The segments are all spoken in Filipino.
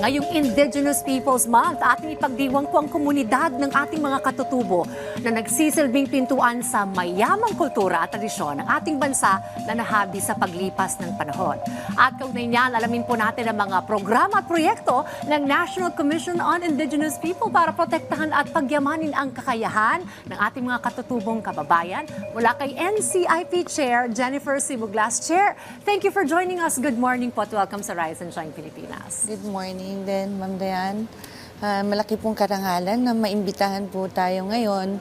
Ngayong Indigenous Peoples Month, ating ipagdiwang po ang komunidad ng ating mga katutubo na nagsisilbing pintuan sa mayamang kultura at tradisyon ng ating bansa na nahabi sa paglipas ng panahon. At kaugnay niyan, alamin po natin ang mga programa at proyekto ng National Commission on Indigenous People para protektahan at pagyamanin ang kakayahan ng ating mga katutubong kababayan mula kay NCIP Chair Jennifer Sibuglas. Chair, thank you for joining us. Good morning po at welcome sa Rise and Shine Pilipinas. Good morning din, Ma'am Dayan. Ah, malaki pong karangalan na maimbitahan po tayo ngayon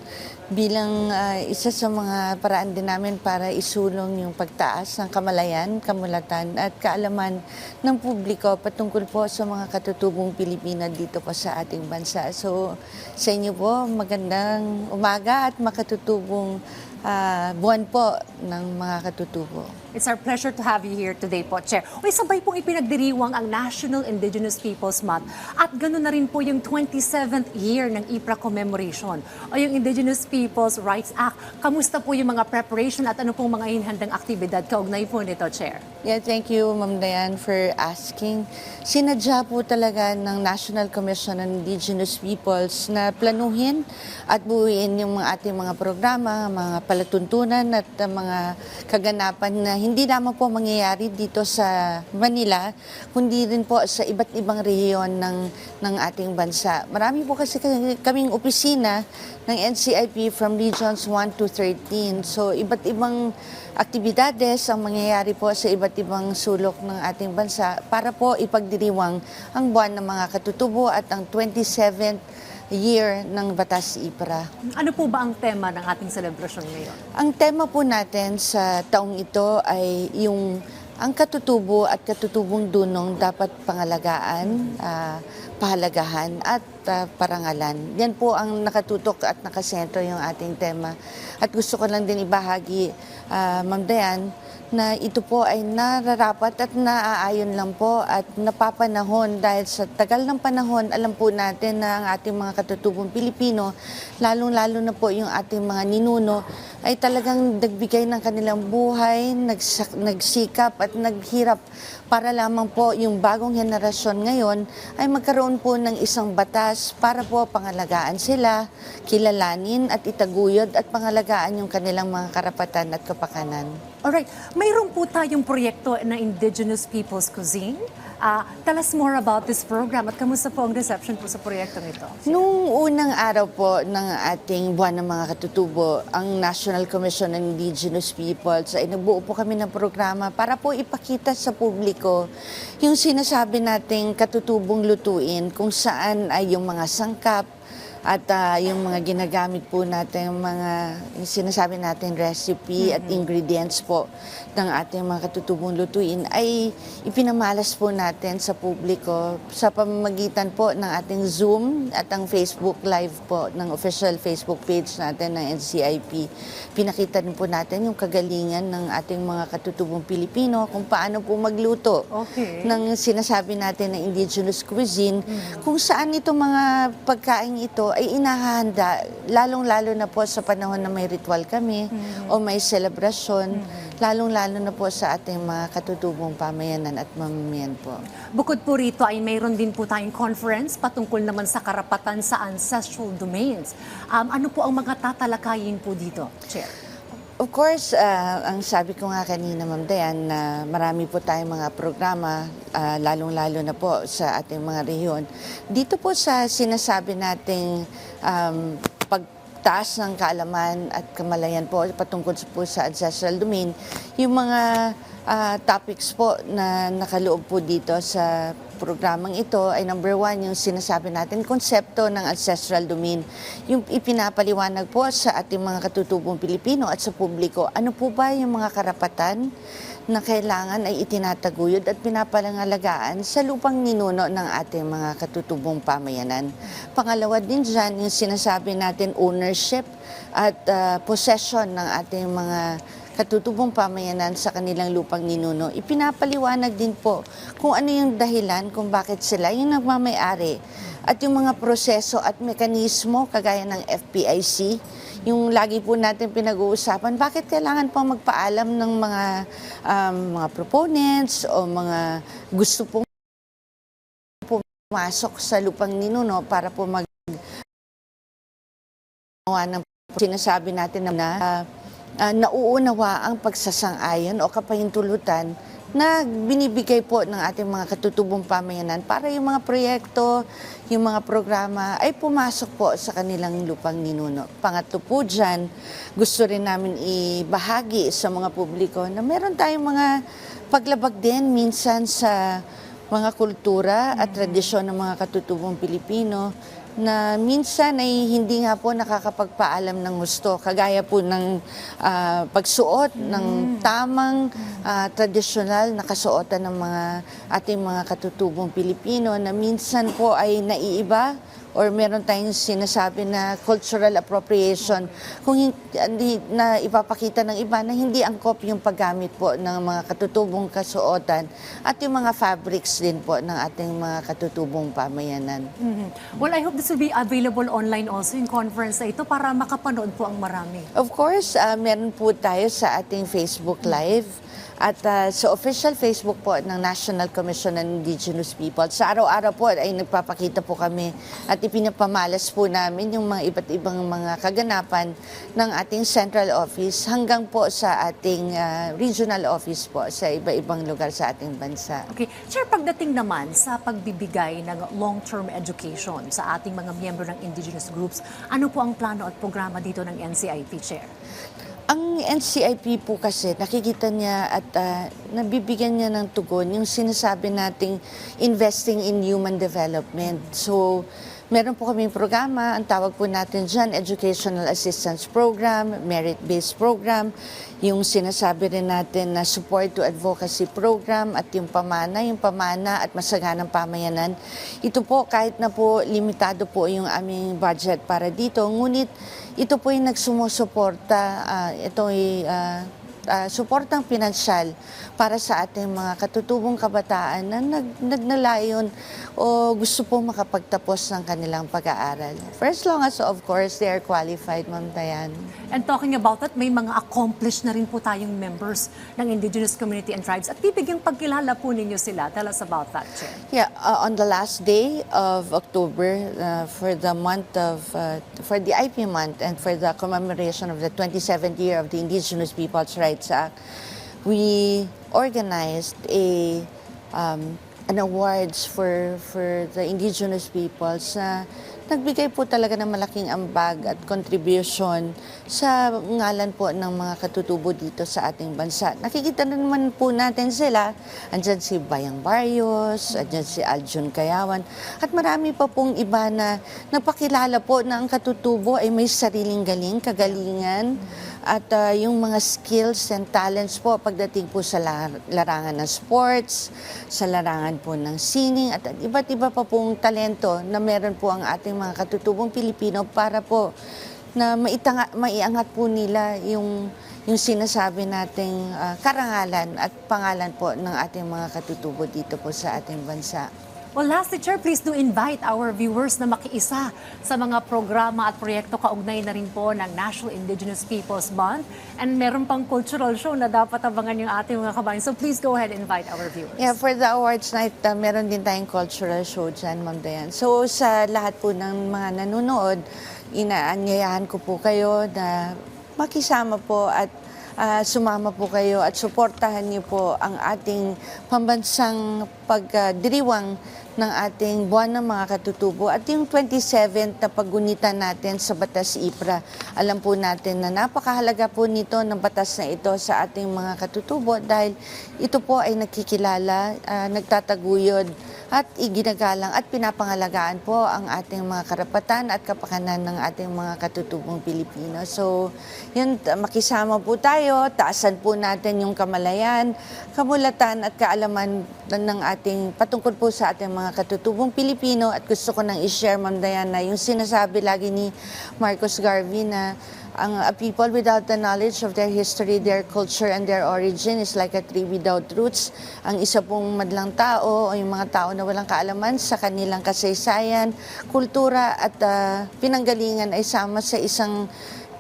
bilang ah, isa sa mga paraan din namin para isulong yung pagtaas ng kamalayan, kamulatan at kaalaman ng publiko patungkol po sa mga katutubong Pilipina dito po sa ating bansa. So sa inyo po, magandang umaga at makatutubong ah, buwan po ng mga katutubo. It's our pleasure to have you here today po, Chair. Uy, sabay pong ipinagdiriwang ang National Indigenous Peoples Month at ganoon na rin po yung 27th year ng IPRA commemoration o yung Indigenous Peoples Rights Act. Kamusta po yung mga preparation at ano pong mga hinhandang aktibidad kaugnay po nito, Chair? Yeah, thank you, Ma'am Dayan, for asking. Sinadya po talaga ng National Commission on Indigenous Peoples na planuhin at buuin yung mga ating mga programa, mga palatuntunan at uh, mga kaganapan na hindi lamang po mangyayari dito sa Manila, kundi rin po sa iba't ibang rehiyon ng, ng ating bansa. Marami po kasi kaming opisina ng NCIP from Regions 1 to 13. So, iba't ibang aktibidades ang mangyayari po sa iba't ibang sulok ng ating bansa para po ipagdiriwang ang buwan ng mga katutubo at ang 27th year ng Batas IPRA. Ano po ba ang tema ng ating selebrasyon ngayon? Ang tema po natin sa taong ito ay yung ang katutubo at katutubong dunong dapat pangalagaan, ah, pahalagahan at ah, parangalan. Yan po ang nakatutok at nakasentro yung ating tema. At gusto ko lang din ibahagi, ah, Ma'am Dayan, na ito po ay nararapat at naaayon lang po at napapanahon dahil sa tagal ng panahon, alam po natin na ang ating mga katutubong Pilipino, lalong-lalo na po yung ating mga ninuno, ay talagang nagbigay ng kanilang buhay, nagsak- nagsikap at naghirap para lamang po yung bagong henerasyon ngayon ay magkaroon po ng isang batas para po pangalagaan sila, kilalanin at itaguyod at pangalagaan yung kanilang mga karapatan at kapakanan. Alright, mayroon po tayong proyekto na Indigenous Peoples Cuisine. Ah, tell us more about this program at kamusta po ang reception po sa proyektong ito? Nung unang araw po ng ating buwan ng mga katutubo, ang National Commission on Indigenous Peoples ay nagbuo po kami ng programa para po ipakita sa publiko yung sinasabi nating katutubong lutuin kung saan ay yung mga sangkap at ah, yung mga ginagamit po natin, yung mga yung sinasabi natin recipe at ingredients po ng ating mga katutubong lutuin ay ipinamalas po natin sa publiko sa pamamagitan po ng ating Zoom at ang Facebook Live po ng official Facebook page natin ng NCIP. Pinakita din po natin yung kagalingan ng ating mga katutubong Pilipino kung paano po magluto Okay. ng sinasabi natin na indigenous cuisine, kung saan itong mga pagkain ito ay inahahanda, lalong-lalo na po sa panahon na may ritual kami o may selebrasyon, lalong-lalo na po sa ating mga katutubong pamayanan at mamamayan po. Bukod po rito ay mayroon din po tayong conference patungkol naman sa karapatan sa ancestral domains. Um, ano po ang mga tatalakayin po dito, Chair? Of course, ah, ang sabi ko nga kanina, Ma'am Dayan, na marami po tayong mga programa, ah, lalong-lalo na po sa ating mga rehiyon. Dito po sa sinasabi nating um, pagtaas ng kaalaman at kamalayan po patungkol po sa ancestral domain, yung mga ah, topics po na nakaloob po dito sa programang ito ay number one, yung sinasabi natin, konsepto ng ancestral domain. Yung ipinapaliwanag po sa ating mga katutubong Pilipino at sa publiko, ano po ba yung mga karapatan na kailangan ay itinataguyod at pinapalangalagaan sa lupang ninuno ng ating mga katutubong pamayanan. Pangalawa din dyan, yung sinasabi natin ownership at ah, possession ng ating mga katutubong pamayanan sa kanilang lupang ninuno, ipinapaliwanag din po kung ano yung dahilan kung bakit sila yung nagmamayari. At yung mga proseso at mekanismo kagaya ng FPIC, yung lagi po natin pinag-uusapan, bakit kailangan po magpaalam ng mga um, mga proponents o mga gusto pong pumasok sa lupang ninuno para po mag ng sinasabi natin na uh, uh, nauunawa ang pagsasang-ayon o kapahintulutan na binibigay po ng ating mga katutubong pamayanan para yung mga proyekto, yung mga programa ay pumasok po sa kanilang lupang ninuno. Pangatlo po dyan, gusto rin namin ibahagi sa mga publiko na meron tayong mga paglabag din minsan sa mga kultura at tradisyon ng mga katutubong Pilipino na minsan ay hindi nga po nakakapagpaalam ng gusto. Kagaya po ng ah, pagsuot ng tamang ah, tradisyonal na kasuotan ng mga ating mga katutubong Pilipino na minsan po ay naiiba or meron tayong sinasabi na cultural appropriation kung hindi na ipapakita ng iba na hindi angkop yung paggamit po ng mga katutubong kasuotan at yung mga fabrics din po ng ating mga katutubong pamayanan. Mhm. Well, I hope this will be available online also in conference na ito para makapanood po ang marami. Of course, uh, meron po tayo sa ating Facebook Live at uh, sa official Facebook po ng National Commission on Indigenous People. Sa araw-araw po ay nagpapakita po kami at ipinapamalas po namin yung mga iba't ibang mga kaganapan ng ating central office hanggang po sa ating uh, regional office po sa iba-ibang lugar sa ating bansa. Okay. Sir, pagdating naman sa pagbibigay ng long-term education sa ating mga miyembro ng indigenous groups, ano po ang plano at programa dito ng NCIP, Chair? Ang NCIP po kasi, nakikita niya at ah, nabibigyan niya ng tugon yung sinasabi nating investing in human development. So, meron po kaming programa, ang tawag po natin dyan, Educational Assistance Program, Merit-Based Program, yung sinasabi rin natin na Support to Advocacy Program at yung pamana, yung pamana at masaganang pamayanan. Ito po, kahit na po limitado po yung aming budget para dito, ngunit ito po yung nagsumusuporta, ah, ito ay ah, ah, suportang pinansyal para sa ating mga katutubong kabataan na nag, nagnalayon o gusto po makapagtapos ng kanilang pag-aaral. As long as, of course, they are qualified, Ma'am Dayan. And talking about that, may mga accomplished na rin po tayong members ng indigenous community and tribes at bibigyang pagkilala po ninyo sila. Tell us about that, Chair. Yeah, uh, on the last day of October, uh, for the month of, uh, for the IP month and for the commemoration of the 27th year of the Indigenous Peoples' Rights Act, we organized a um, an awards for for the indigenous peoples na nagbigay po talaga ng malaking ambag at contribution sa ngalan po ng mga katutubo dito sa ating bansa. Nakikita na naman po natin sila. Andyan si Bayang Barrios, andyan si Aljun Kayawan, at marami pa pong iba na napakilala po na ang katutubo ay may sariling galing, kagalingan, at ah, yung mga skills and talents po pagdating po sa lar- larangan ng sports, sa larangan po ng sining at iba't iba pa pong talento na meron po ang ating mga katutubong Pilipino para po na maitanga, maiangat po nila yung yung sinasabi nating ah, karangalan at pangalan po ng ating mga katutubo dito po sa ating bansa. Well, lastly, Chair, please do invite our viewers na makiisa sa mga programa at proyekto kaugnay na rin po ng National Indigenous Peoples Month. And meron pang cultural show na dapat abangan yung ating mga kabayan. So please go ahead and invite our viewers. Yeah, for the awards night, uh, meron din tayong cultural show dyan, Ma'am Dayan. So, sa lahat po ng mga nanonood, inaanyayahan ko po kayo na makisama po at ah, sumama po kayo at suportahan niyo po ang ating pambansang pagdiriwang ng ating buwan ng mga katutubo at yung 27th na paggunitan natin sa Batas IPRA. Alam po natin na napakahalaga po nito ng batas na ito sa ating mga katutubo dahil ito po ay nakikilala, ah, nagtataguyod at iginagalang at pinapangalagaan po ang ating mga karapatan at kapakanan ng ating mga katutubong Pilipino. So, yun, makisama po tayo, taasan po natin yung kamalayan, kamulatan at kaalaman ng ating patungkol po sa ating mga katutubong Pilipino at gusto ko nang i-share, Ma'am Diana, yung sinasabi lagi ni Marcos Garvey na ang a people without the knowledge of their history, their culture, and their origin is like a tree without roots. Ang isa pong madlang tao o yung mga tao na walang kaalaman sa kanilang kasaysayan, kultura at ah, pinanggalingan ay sama sa isang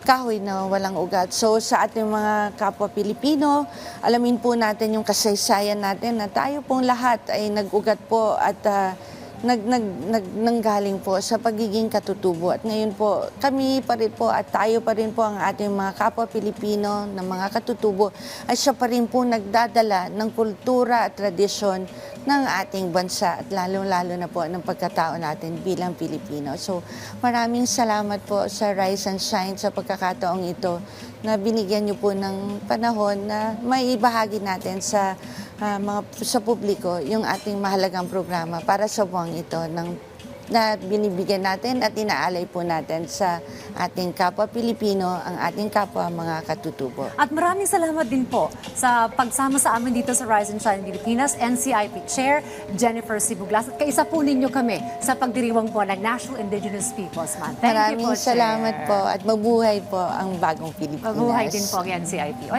kahoy na walang ugat. So sa ating mga kapwa Pilipino, alamin po natin yung kasaysayan natin na tayo pong lahat ay nag-ugat po at ah, nag, nag, nag, nanggaling po sa pagiging katutubo. At ngayon po, kami pa rin po at tayo pa rin po ang ating mga kapwa Pilipino na mga katutubo at siya pa rin po nagdadala ng kultura at tradisyon ng ating bansa at lalong-lalo na po ng pagkatao natin bilang Pilipino. So maraming salamat po sa Rise and Shine sa pagkakataong ito na binigyan niyo po ng panahon na may ibahagi natin sa ah, mga sa publiko yung ating mahalagang programa para sa buwang ito ng na binibigyan natin at inaalay po natin sa ating kapwa Pilipino, ang ating kapwa mga katutubo. At maraming salamat din po sa pagsama sa amin dito sa Rise and Shine Pilipinas, NCIP Chair Jennifer Sibuglas. At kaisa po ninyo kami sa pagdiriwang po ng National Indigenous Peoples Month. Thank Maraming you po, salamat Chair. po at mabuhay po ang bagong Pilipinas. Mabuhay din po ang NCIP.